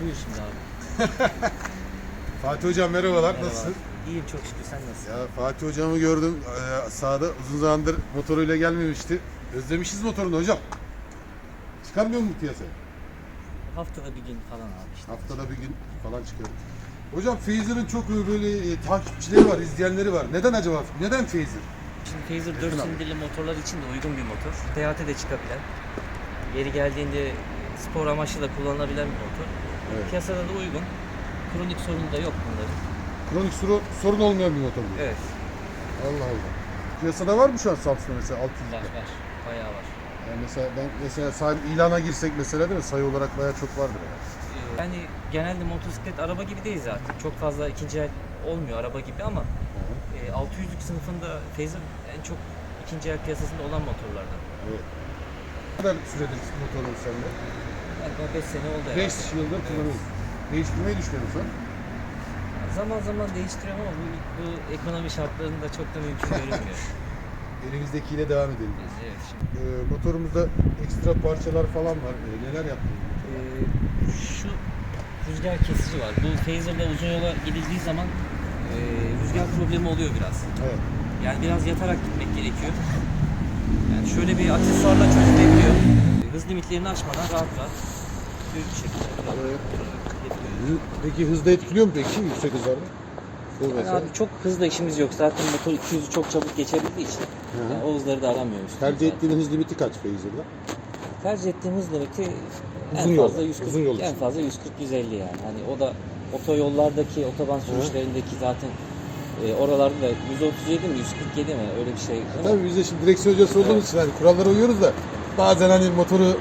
Buyur şimdi abi. Fatih Hocam merhabalar. Merhaba. Nasılsın? İyiyim çok şükür sen nasılsın? Ya Fatih Hocam'ı gördüm ee, sahada uzun zamandır motoruyla gelmemişti. Özlemişiz motorunu hocam. Çıkarmıyor mu piyasaya? Haftada bir gün falan abi işte. Haftada bir gün falan çıkıyor. Hocam Phaser'ın çok böyle e, takipçileri var, izleyenleri var. Neden acaba? Neden Phaser? Şimdi Phaser 4 silindirli motorlar için de uygun bir motor. Seyahate de çıkabilen, yeri geldiğinde spor amaçlı da kullanılabilen bir motor. Evet. Piyasada da uygun. Kronik sorunu da yok bunların. Kronik sorun, sorun olmayan bir motor bu. Evet, Allah Allah. Piyasada var mı şu an Samsun'da mesela 600 var var. Bayağı var. Yani mesela ben mesela sahip ilana girsek mesela değil mi? Sayı olarak bayağı çok vardır yani. Ee, Yani genelde motosiklet araba gibi değil zaten. Çok fazla ikinci el olmuyor araba gibi ama e, 600'lük sınıfında Phaser en çok ikinci el piyasasında olan motorlardan. Evet. Ne kadar süredir motorun sende? Galiba 5 sene oldu 5 herhalde. yıldır kullanıyorsun. Değiştirmeyi düşünüyor musun? Zaman zaman değiştiriyorum ama bu, bu ekonomi şartlarında çok da mümkün görünmüyor. Elimizdekiyle devam edelim. evet şimdi. Ee, motorumuzda ekstra parçalar falan var. Ee, neler yaptın? Ee, şu rüzgar kesici var. Bu Phaser'da uzun yola gidildiği zaman e, rüzgar problemi oluyor biraz. Evet. Yani biraz yatarak gitmek gerekiyor. Yani şöyle bir aksesuarla çözülebiliyor. E, Hız limitlerini aşmadan rahat rahat şekilde Evet. Peki hızda etkiliyor mu peki yüksek hızlarda? Bu Yani mesela. abi çok hızlı işimiz yok. Zaten motor 200'ü çok çabuk geçebildiği için Hı hı. yani o hızları da aramıyoruz. Tercih ettiğin hız limiti kaç Phaser'da? Tercih ettiğim hız limiti Uzun en yol, fazla 140, uzun yol en için. fazla 140 150 yani. Hani o da otoyollardaki, otoban sürüşlerindeki zaten e, oralarda da 137 mi 147 mi öyle bir şey. değil mi? Tabii biz de şimdi direksiyon hocası olduğumuz için hani kurallara uyuyoruz da bazen hani motoru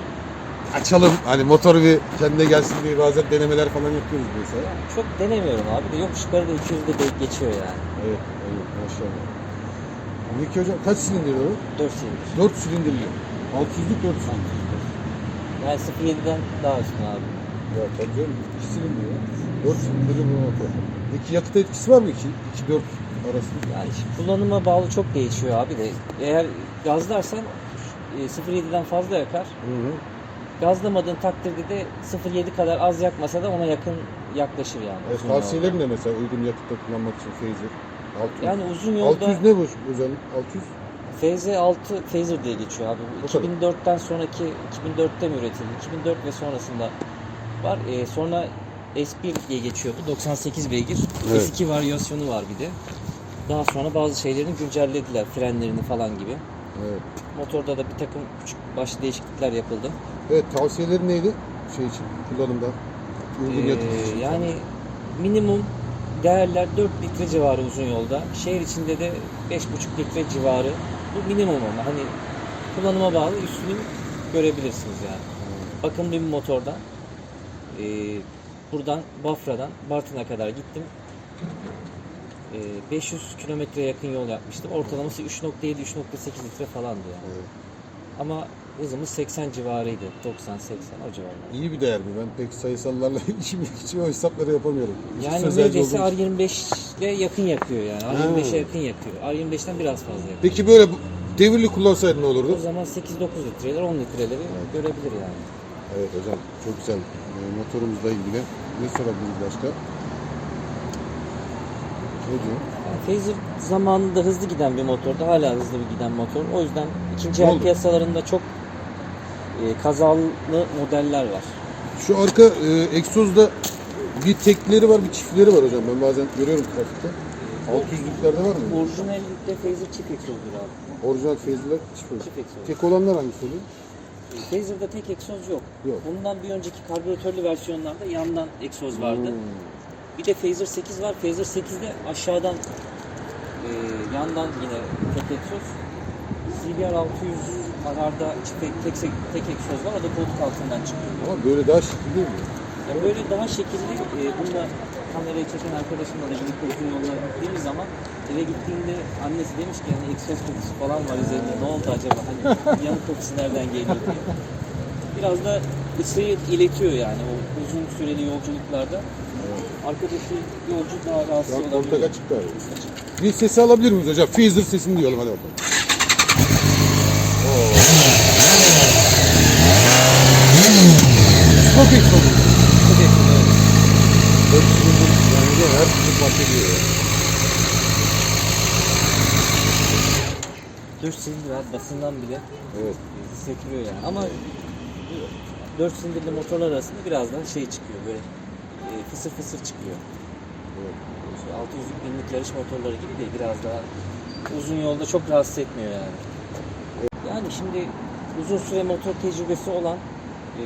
açalım hani motor bir kendine gelsin diye bazen denemeler falan yapıyoruz mesela. Yani çok denemiyorum abi de yokuş yukarıda 200'de de geçiyor yani. Evet, evet maşallah. Peki hocam kaç silindirli o? 4 silindir. 4 silindirli. 600'lük 4 silindir. Yani 07'den daha üstün abi. Ya tabii canım 2 silindir ya. 4 silindirli bu motor. Peki yakıt etkisi var mı 2 2 4 arasında? Yani kullanıma bağlı çok değişiyor abi de. Eğer gazlarsan e, 07'den fazla yakar. Hı hı. Gazlamadığın takdirde de 07 kadar az yakmasa da ona yakın yaklaşır yani. Evet, uzun tavsiyelerin ne mesela uygun yakıtta kullanmak için Phaser? 600. Yani uzun yolda 600 ne bu özellik? 600? FZ6 Phaser diye geçiyor abi. Bu kadar. 2004'ten sonraki 2004'te mi üretildi? 2004 ve sonrasında var. Ee, sonra S1 diye geçiyor bu. 98 beygir. Evet. S2 varyasyonu var bir de. Daha sonra bazı şeylerini güncellediler. Frenlerini falan gibi. Evet. Motorda da bir takım küçük başlı değişiklikler yapıldı. Evet tavsiyelerin neydi? Şey için kullanımda. Uygun Ee, için. yani minimum değerler 4 litre civarı uzun yolda. Şehir içinde de 5,5 litre civarı. Bu minimum ama hani kullanıma bağlı üstünü görebilirsiniz yani. Bakın bir motordan ee, buradan Bafra'dan Bartın'a kadar gittim. Ee, 500 kilometre yakın yol yapmıştım. Ortalaması 3.7-3.8 litre falandı yani. Evet. Ama hızımız 80 civarıydı. 90-80 o civarlar. İyi bir değer mi? Ben pek sayısallarla işim için o hesapları yapamıyorum. İşin Yani neredeyse olduğum için. R25'e yakın yakıyor yani. R25'e yakın yakıyor. R25'ten biraz fazla yakıyor. Peki böyle bu- devirli kullansaydın ne olurdu? O zaman 8-9 litreler 10 litreleri görebilir yani. Evet hocam çok güzel. Ee, motorumuzla ilgili ne sorabiliriz başka? Ne diyor? Yani Phaser zamanında hızlı giden bir motordu. Hala hızlı bir giden motor. O yüzden ikinci Ne el oldu? piyasalarında çok e, kazalı modeller var. Şu arka e, egzozda bir tekleri var bir çiftleri var hocam. Ben bazen görüyorum trafikte. 600'lüklerde var mı? Orijinallikte Phaser çift egzozdur abi. Orijinal feyzler çift. Çift egzoz. Tek olanlar hangisi oluyor? E, Phaser'da tek egzoz yok. Yok. Bundan bir önceki karbüratörlü versiyonlarda yandan egzoz vardı. Bir de Phaser 8 var. Phaser 8'de aşağıdan e, yandan yine tek egzoz. CBR 600 ararda çift tek, tek, tek egzoz var. O da koltuk altından çıkıyor. Ama böyle daha şıklı değil mi? Yani böyle daha şekilli e, bununla kamerayı çeken arkadaşımla da birlikte uzun yollara gittiğimiz zaman eve gittiğinde annesi demiş ki yani egzoz kokusu falan var üzerinde. Ne oldu acaba? Hani yanık kokusu nereden geliyor diye. Biraz da ısıyı iletiyor yani o uzun süreli yolculuklarda. Arkadaşı yolcu daha rahatsız olabiliyor. kontak açık galiba. Bir sesi alabilir miyiz hocam? Phaser sesini diyelim hadi bakalım. Oo. Çok egzoz. Çok yakın, evet. Yani de her türlü mahvediyor ya. 4 silindir abi basından bile Evet. hissettiriyor yani. Ama 4 silindirli motorlar arasında biraz daha şey çıkıyor böyle e, fısır fısır çıkıyor. evet. İşte 600'lük binlik yarış motorları gibi değil biraz daha uzun yolda çok rahatsız etmiyor yani. Yani şimdi uzun süre motor tecrübesi olan e,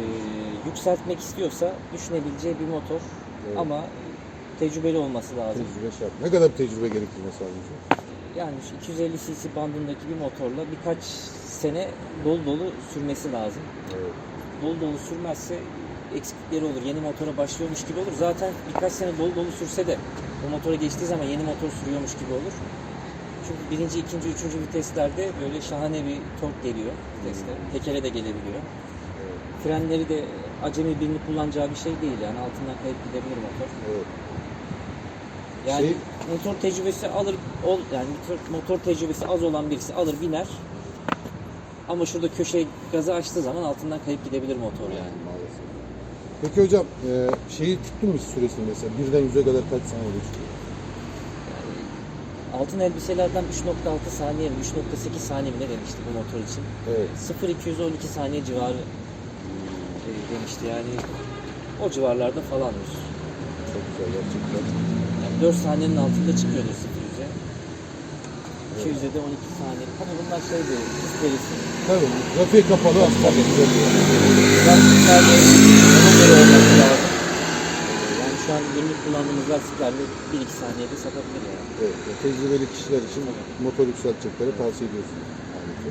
yükseltmek istiyorsa düşünebileceği bir motor Evet. ama tecrübeli olması lazım. Tecrübe şart. Ne kadar tecrübe gerektirmesi lazım? Yani şu 250 cc bandındaki bir motorla birkaç sene dolu dolu sürmesi lazım. Evet. Dolu dolu sürmezse eksiklikleri olur. Yeni motora başlıyormuş gibi olur. Zaten birkaç sene dolu dolu sürse de o motora geçtiği zaman yeni motor sürüyormuş gibi olur. Çünkü birinci, ikinci, üçüncü viteslerde böyle şahane bir tork geliyor viteste. Tekere de gelebiliyor. Frenleri de acemi birini kullanacağı bir şey değil yani altından kayıp gidebilir motor. Evet. Yani Şey- motor tecrübesi alır ol yani motor, motor tecrübesi az olan birisi alır biner. Ama şurada köşe gazı açtığı zaman altından kayıp gidebilir motor yani. Peki hocam e, şeyi tuttun mu süresini mesela? Birden yüze kadar kaç saniye geçti? Altın elbiselerden 3.6 saniye mi 3.8 saniye mi ne demişti bu motor için? Evet. 0-212 saniye civarı e, demişti yani o civarlarda falanmış. Çok güzel gerçekten. Yani 4 saniyenin altında çıkıyordur 0-100'e. 200'e de 12 saniye. Ama bunlar şeydi, hız perisi. Tabii. Trafiğe kapalı asfalt güzel. Lastiklerde ona göre olması lazım. Yani şu an günlük kullandığımız lastiklerle 1-2 saniyede satabilir yani. Evet. Tecrübeli kişiler için motor yükseltecekleri tavsiye ediyorsunuz. Harika.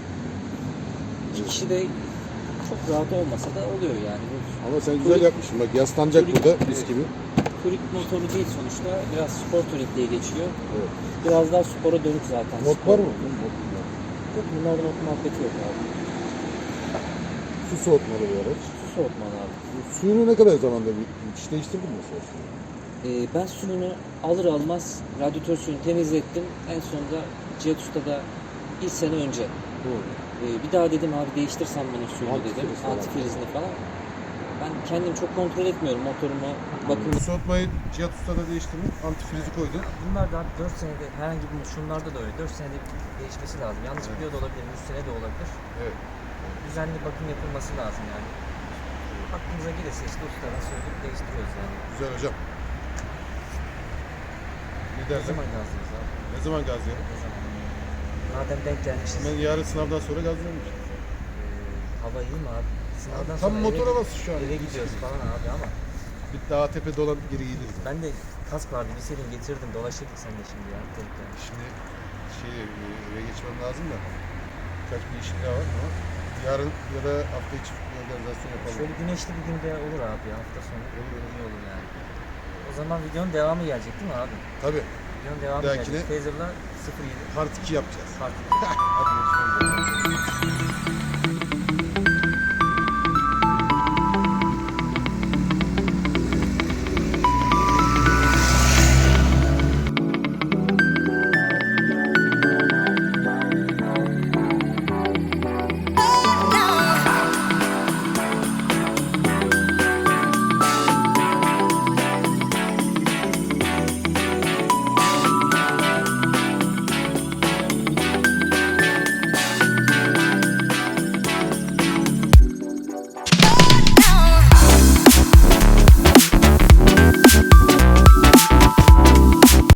İki kişi de çok rahat olmasa da oluyor yani. Ama sen güzel yapmışsın. Bak yaslanacak Kuyruk- burada mis gibi. Kurik motoru değil sonuçta. Biraz spor turing diye geçiyor. Evet. Biraz daha spora dönük zaten. Mod Spor. var mı? Yok bunlarda not muhabbeti yok abi. Su soğutmalı bir araç. Su soğutmalı abi. Suyunu ne kadar zamanda bir diş değiştirdin mi suyu? Ee, ben suyunu alır almaz radyatör suyunu temizlettim. En sonunda Cihat Usta'da bir sene önce. Ee, bir daha dedim abi değiştirsem bunun suyunu Antifriz dedim. falan. Antifrizini falan. Ben kendim çok kontrol etmiyorum motorumu. Bakın Su soğutmayı Cihat Usta'da değiştirdin. Antifrizi koydun. bunlar da 4 senede herhangi bir şunlarda da öyle 4 senede bir değişmesi lazım. Yalnız biliyor da olabilir, 100 sene de olabilir. Evet. Düzenli bakım yapılması lazım yani. Aklımıza gelirse işte ustadan söyleyip değiştiriyoruz yani. Güzel hocam. Ne Ne dersin? zaman gazdınız abi? Ne zaman gaz ya? Ne zaman? Madem denk gelmişiz. Ben yarın sınavdan sonra gazlıyorum işte. Ee, hava iyi mi abi? Sınavdan Tam sonra motor eve, havası şu an. eve gidiyoruz falan abi ama Bir daha tepe dolan geri geliriz. ben de kask vardı bilseydim getirdim dolaşırdık seninle şimdi ya. Denk gelmiş. Şimdi şey e, eve geçmem lazım da birkaç bir işim daha var ama yarın ya da hafta içi bir organizasyon yapalım. Şöyle güneşli bir günde olur abi ya hafta sonu. Olur, olur. İyi olur yani. O zaman videonun devamı gelecek değil mi abi? Tabii. Videonun devamı dahakine- gelecek. Taser'la 07 Part 2 yapacağız. farklı. Hadi görüşmek üzere.